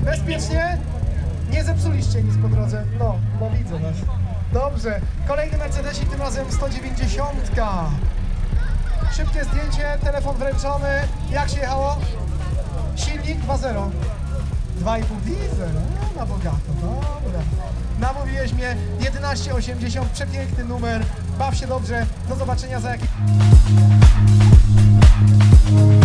Bezpiecznie? Nie zepsuliście nic po drodze. No, bo widzę was. Dobrze. Kolejny Mercedesik, tym razem 190. Szybkie zdjęcie, telefon wręczony. Jak się jechało? Silnik 2.0. 2,5 diesel. No, na bogato. Dobra. Namówiłeś mnie 1180, przepiękny numer. Baw się dobrze. Do zobaczenia za jakiś I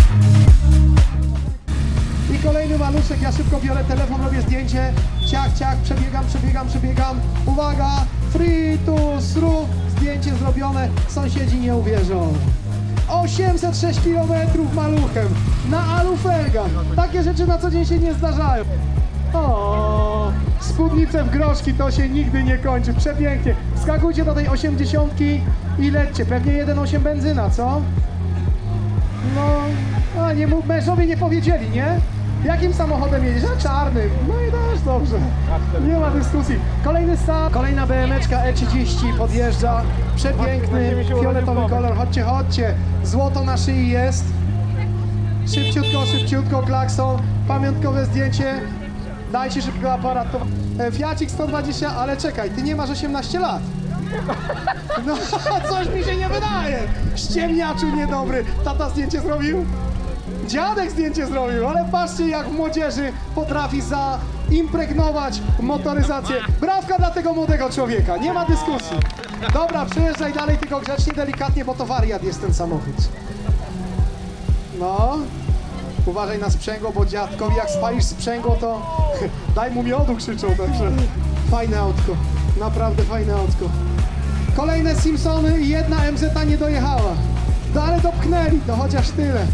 kolejny maluszek, ja szybko biorę telefon, robię zdjęcie. Ciach, ciach, przebiegam, przebiegam, przebiegam. Uwaga, free to through. Zdjęcie zrobione, sąsiedzi nie uwierzą. 806 km maluchem na alufelgach. Takie rzeczy na co dzień się nie zdarzają. O, spódnice w groszki to się nigdy nie kończy. Przepięknie. Skakujcie do tej 80 i lećcie. Pewnie 1,8 benzyna, co? No, a nie mężowie nie powiedzieli, nie? Jakim samochodem jedziesz? A czarnym. No i też dobrze. Nie ma dyskusji. Kolejny start, kolejna BMeczka E30 podjeżdża. Przepiękny, fioletowy kolor. Chodźcie, chodźcie. Złoto na szyi jest. Szybciutko, szybciutko, klakson. Pamiątkowe zdjęcie. Dajcie szybko aparat. To... E, Fiacik 120, ale czekaj, ty nie masz 18 lat. No, coś mi się nie wydaje. Ściemniaczu niedobry. Tata zdjęcie zrobił? Dziadek zdjęcie zrobił, ale patrzcie jak młodzieży potrafi zaimpregnować motoryzację. Brawka dla tego młodego człowieka, nie ma dyskusji. Dobra, przejeżdżaj dalej, tylko grzecznie, delikatnie, bo to wariat jest ten samochód. No, uważaj na sprzęgło, bo dziadkowi jak spalisz sprzęgło, to daj mu miodu krzyczą, także fajne autko, naprawdę fajne autko. Kolejne Simpsony i jedna MZ nie dojechała. No ale dopchnęli, to chociaż tyle.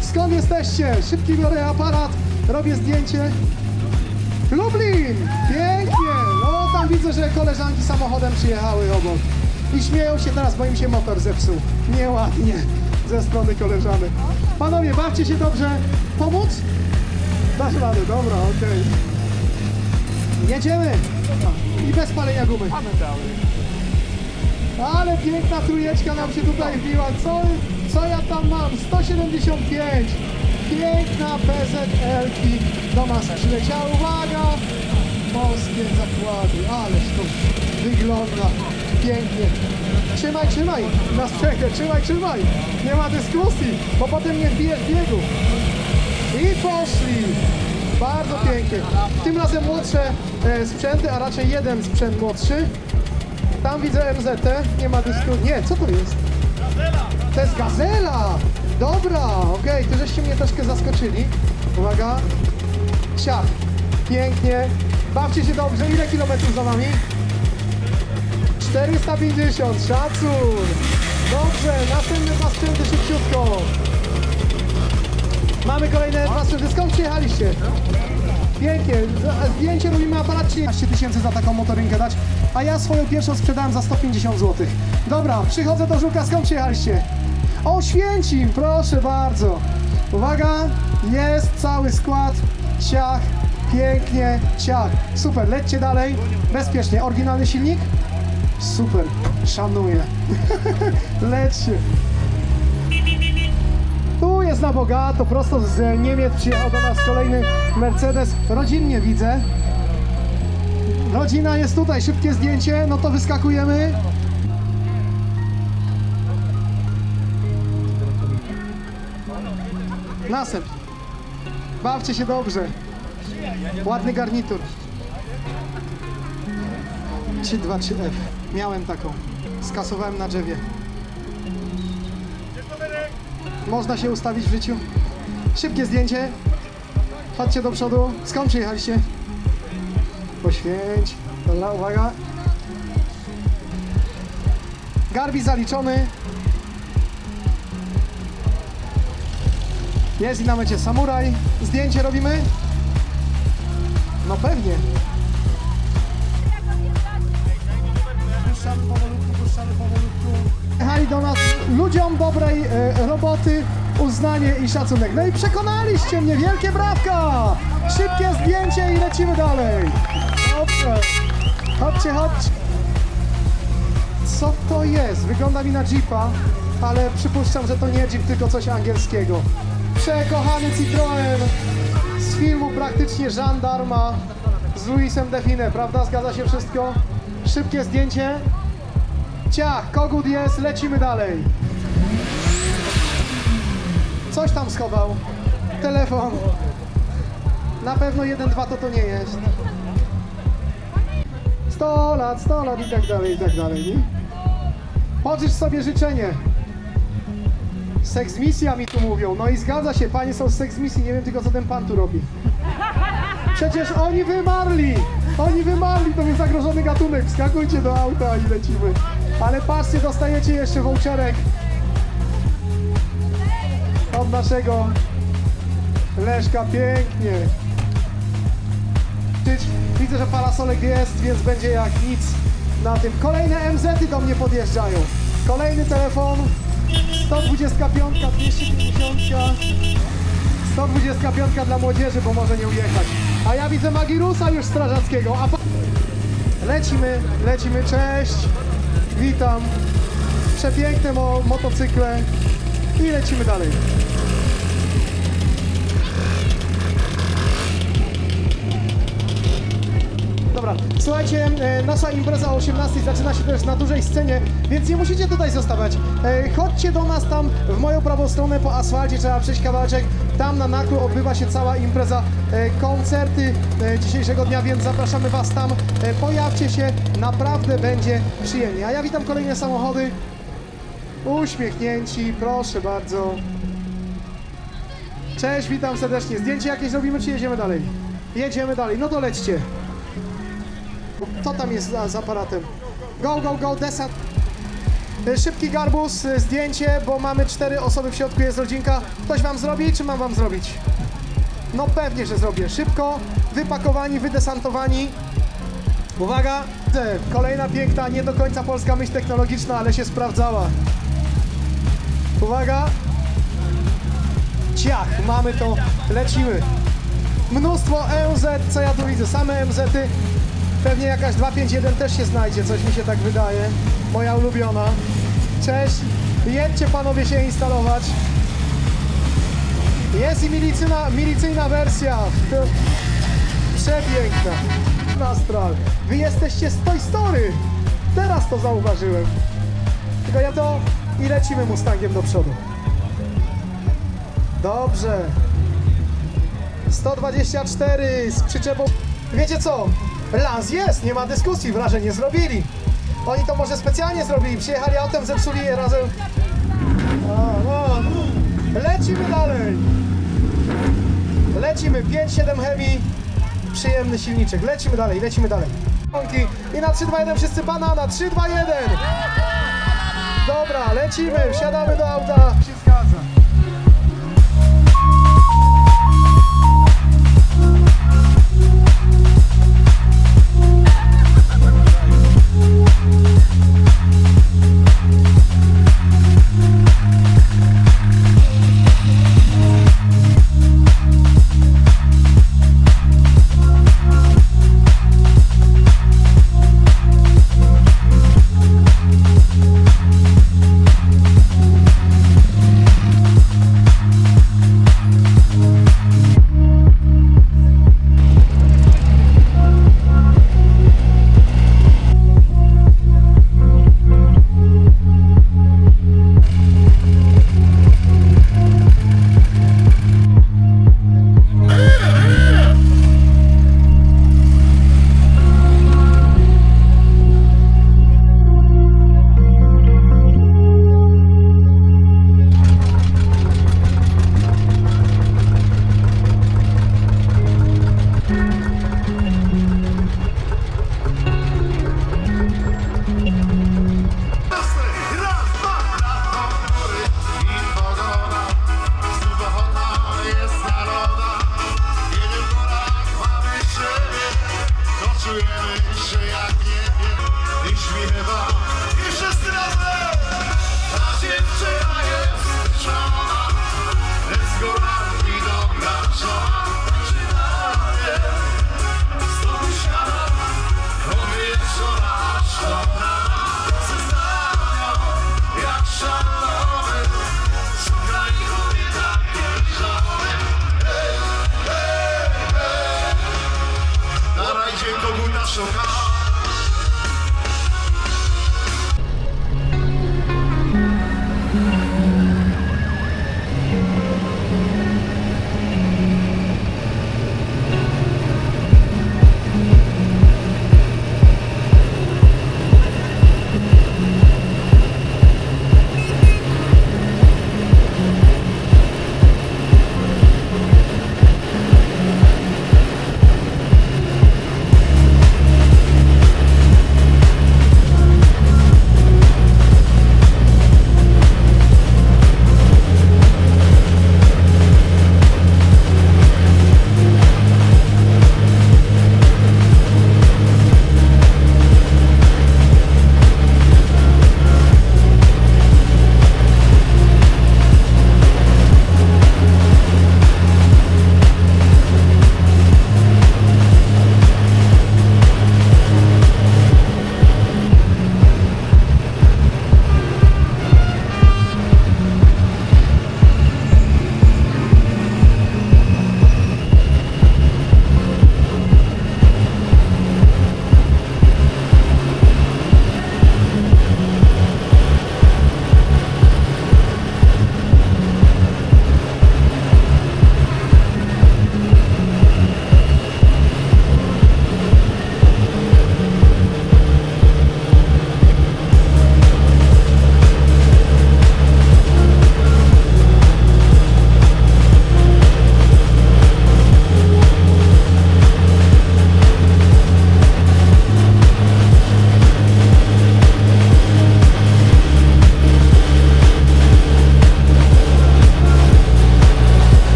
Skąd jesteście? Szybki biorę aparat, robię zdjęcie. Lublin! Pięknie! No tam widzę, że koleżanki samochodem przyjechały obok. I śmieją się teraz, bo im się motor zepsuł. Nieładnie ze strony koleżanek. Panowie, bawcie się dobrze. Pomóc? Dasz radę, dobra, okej. Jedziemy! I bez palenia gumy. Ale piękna trójeczka nam się tutaj wbiła. Co, co ja tam mam? 175. Piękna PZL-ki do nas przyleciała. Uwaga! Polskie zakłady. Ależ to wygląda pięknie. Trzymaj, trzymaj na sprzęgę. Trzymaj, trzymaj. Nie ma dyskusji, bo potem nie wbijesz biegu. I poszli. Bardzo pięknie. Tym razem młodsze e, sprzęty, a raczej jeden sprzęt młodszy. Tam widzę MZT, nie ma dyskusji. Nie, co to jest? To jest gazela! Dobra, okej, to żeście mnie troszkę zaskoczyli. Uwaga. Siach. Pięknie. Bawcie się dobrze. Ile kilometrów za nami? 450, szacun. Dobrze, następne dwa sprzęty szybciutko. Mamy kolejne dwa sprzęty. Skąd przyjechaliście? Pięknie. Zdjęcie robimy aparat 13 tysięcy za taką motorynkę dać, a ja swoją pierwszą sprzedałem za 150 zł. Dobra, przychodzę do Żuka, skąd przyjechaliście? Oświęcim, proszę bardzo. Uwaga, jest cały skład, ciach, pięknie, ciach. Super, lećcie dalej, bezpiecznie. Oryginalny silnik? Super, szanuję. Lećcie. Tu jest na bogato, prosto z Niemiec przyjechał do nas kolejny Mercedes. Rodzinnie widzę. Rodzina jest tutaj, szybkie zdjęcie, no to wyskakujemy. Następ. Bawcie się dobrze. Ładny garnitur. 323F. Miałem taką. Skasowałem na drzewie. Można się ustawić w życiu. Szybkie zdjęcie. Chodźcie do przodu. Skąd przyjechaliście? Poświęć. Dobra, uwaga. Garbi zaliczony. Jest i na mecie samuraj. Zdjęcie robimy? No pewnie. Puszczamy powolutku, puszczamy powolutku. Jechali do nas ludziom dobrej e, roboty, uznanie i szacunek. No i przekonaliście mnie, wielkie brawka! Szybkie zdjęcie i lecimy dalej. Dobrze. Chodźcie, chodźcie. Co to jest? Wygląda mi na Jeepa, ale przypuszczam, że to nie Jeep, tylko coś angielskiego. Przekochany Citroen z filmu praktycznie Żandarma z Luisem Define, prawda? Zgadza się wszystko? Szybkie zdjęcie. Ciach, kogut jest, lecimy dalej. Coś tam schował. Telefon. Na pewno 1-2 to to nie jest. 100 lat, 100 lat i tak dalej, i tak dalej, nie? Sobie życzenie. Seks misja mi tu mówią. No i zgadza się, panie są z seks misji, nie wiem tylko co ten pan tu robi. Przecież oni wymarli! Oni wymarli, to jest zagrożony gatunek. Wskakujcie do auta i lecimy. Ale patrzcie, dostajecie jeszcze voucherek od naszego Leszka. Pięknie. Widzę, że parasolek jest, więc będzie jak nic na tym. Kolejne MZ-y do mnie podjeżdżają. Kolejny telefon. 125, 250. 125 dla młodzieży, bo może nie ujechać. A ja widzę Magirusa już strażackiego. A. Lecimy, lecimy, cześć. Witam. Przepiękne mo motocykle. I lecimy dalej. Dobra, słuchajcie, e, nasza impreza o 18 zaczyna się też na dużej scenie, więc nie musicie tutaj zostawać. E, chodźcie do nas tam w moją prawą stronę po asfalcie, trzeba przejść kawałeczek. Tam na Naklu odbywa się cała impreza, e, koncerty dzisiejszego dnia, więc zapraszamy Was tam. Pojawcie się, naprawdę będzie przyjemnie. A ja witam kolejne samochody. Uśmiechnięci, proszę bardzo. Cześć, witam serdecznie. Zdjęcie jakieś robimy, czy jedziemy dalej? Jedziemy dalej, no to lećcie. Co tam jest za, z aparatem? Go, go, go, desant. Y, Szybki garbus, y, zdjęcie, bo mamy cztery osoby w środku, jest rodzinka. Ktoś wam zrobi, czy mam wam zrobić? No pewnie, że zrobię. Szybko, wypakowani, wydesantowani. Uwaga, Widzę, kolejna piękna, nie do końca polska myśl technologiczna, ale się sprawdzała. Uwaga. Ciach, mamy to, lecimy. Mnóstwo MZ, co ja tu widzę, same MZ-y. Pewnie jakaś 251 też się znajdzie, coś mi się tak wydaje. Moja ulubiona. Cześć, jedźcie panowie się instalować. Jest i milicyjna, milicyjna wersja. Przepiękna. Nastral. Wy jesteście z Toy Story. Teraz to zauważyłem. Tylko ja to i lecimy Mustangiem do przodu. Dobrze. 124 z przyczepą. Wiecie co? Lans jest, nie ma dyskusji, wrażenie zrobili. Oni to może specjalnie zrobili, przyjechali autem, zepsuli je razem. A, no. Lecimy dalej. Lecimy, 5-7 heavy, przyjemny silniczek. Lecimy dalej, lecimy dalej. I na 3, 2, 1 wszyscy pana, na 3, 2, 1. Dobra, lecimy, wsiadamy do auta.